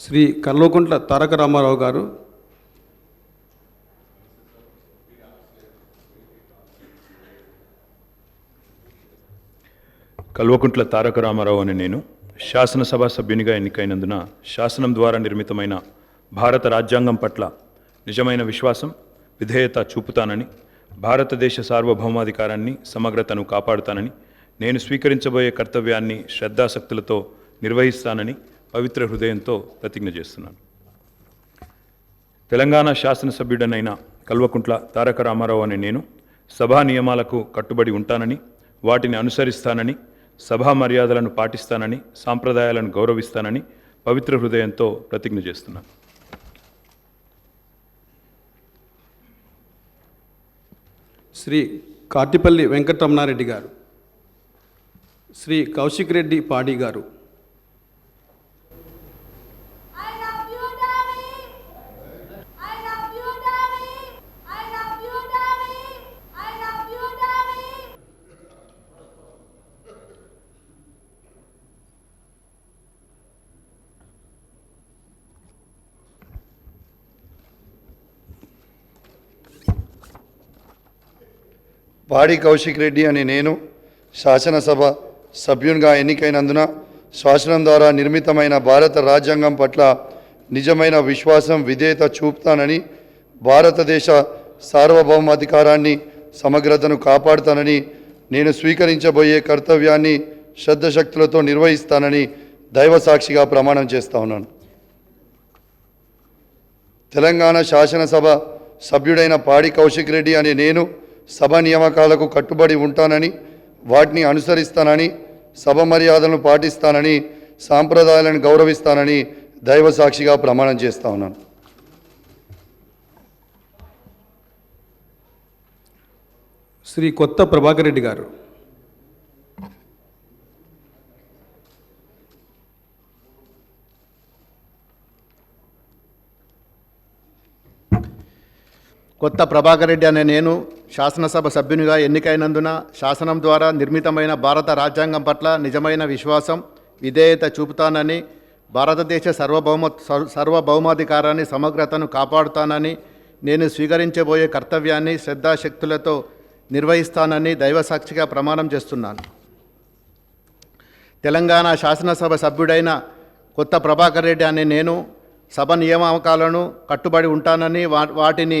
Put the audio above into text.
శ్రీ కల్వకుంట్ల తారక రామారావు గారు. కల్వకుంట్ల తారక రామారావు అని నేను శాసనసభ సభ్యునిగా ఎన్నికైనందున శాసనం ద్వారా నిర్మితమైన భారత రాజ్యాంగం పట్ల నిజమైన విశ్వాసం విధేయత చూపుతానని భారతదేశ సార్వభౌమాధికారాన్ని సమగ్రతను కాపాడుతానని నేను స్వీకరించబోయే కర్తవ్యాన్ని శ్రద్ధాశక్తులతో నిర్వహిస్తానని పవిత్ర హృదయంతో ప్రతిజ్ఞ చేస్తున్నాను. తెలంగాణ శాసనసభ్యుడనైన కల్వకుంట్ల తారక రామారావు అనే నేను సభా నియమాలకు కట్టుబడి ఉంటానని వాటిని అనుసరిస్తానని సభా మర్యాదలను పాటిస్తానని సాంప్రదాయాలను గౌరవిస్తానని పవిత్ర హృదయంతో ప్రతిజ్ఞ చేస్తున్నాను. శ్రీ కాటిపల్లి వెంకటరమణారెడ్డి గారు శ్రీ కౌశిక్ రెడ్డి పాడి గారు పాడి కౌశిక్ రెడ్డి అనే నేను శాసనసభ సభ్యునిగా ఎన్నికైనందున శాసనం ద్వారా నిర్మితమైన భారత రాజ్యాంగం పట్ల నిజమైన విశ్వాసం విధేయత చూపుతానని భారతదేశ సార్వభౌమాధికారాన్ని సమగ్రతను కాపాడుతానని నేను స్వీకరించబోయే కర్తవ్యాన్ని శ్రద్ధశక్తులతో నిర్వహిస్తానని దైవ సాక్షిగా ప్రమాణం చేస్తా ఉన్నాను. తెలంగాణ శాసనసభ సభ్యుడైన పాడి కౌశిక్ రెడ్డి అనే నేను సభ నియామకాలకు కట్టుబడి ఉంటానని వాటిని అనుసరిస్తానని సభ మర్యాదలను పాటిస్తానని సాంప్రదాయాలను గౌరవిస్తానని దైవ సాక్షిగా ప్రమాణం చేస్తా ఉన్నాను. శ్రీ కొత్త ప్రభాకర్ రెడ్డి గారు. కొత్త ప్రభాకర్ రెడ్డి అనే నేను శాసనసభ సభ్యునిగా ఎన్నికైనందున శాసనం ద్వారా నిర్మితమైన భారత రాజ్యాంగం పట్ల నిజమైన విశ్వాసం విధేయత చూపుతానని భారతదేశ సర్వభౌమ సర్వభౌమాధికారాన్ని సమగ్రతను కాపాడుతానని నేను స్వీకరించబోయే కర్తవ్యాన్ని శ్రద్ధాశక్తులతో నిర్వహిస్తానని దైవసాక్షిగా ప్రమాణం చేస్తున్నాను. తెలంగాణ శాసనసభ సభ్యుడైన కొత్త ప్రభాకర్ రెడ్డి అనే నేను సభ నియామకాలను కట్టుబడి ఉంటానని వా- వాటిని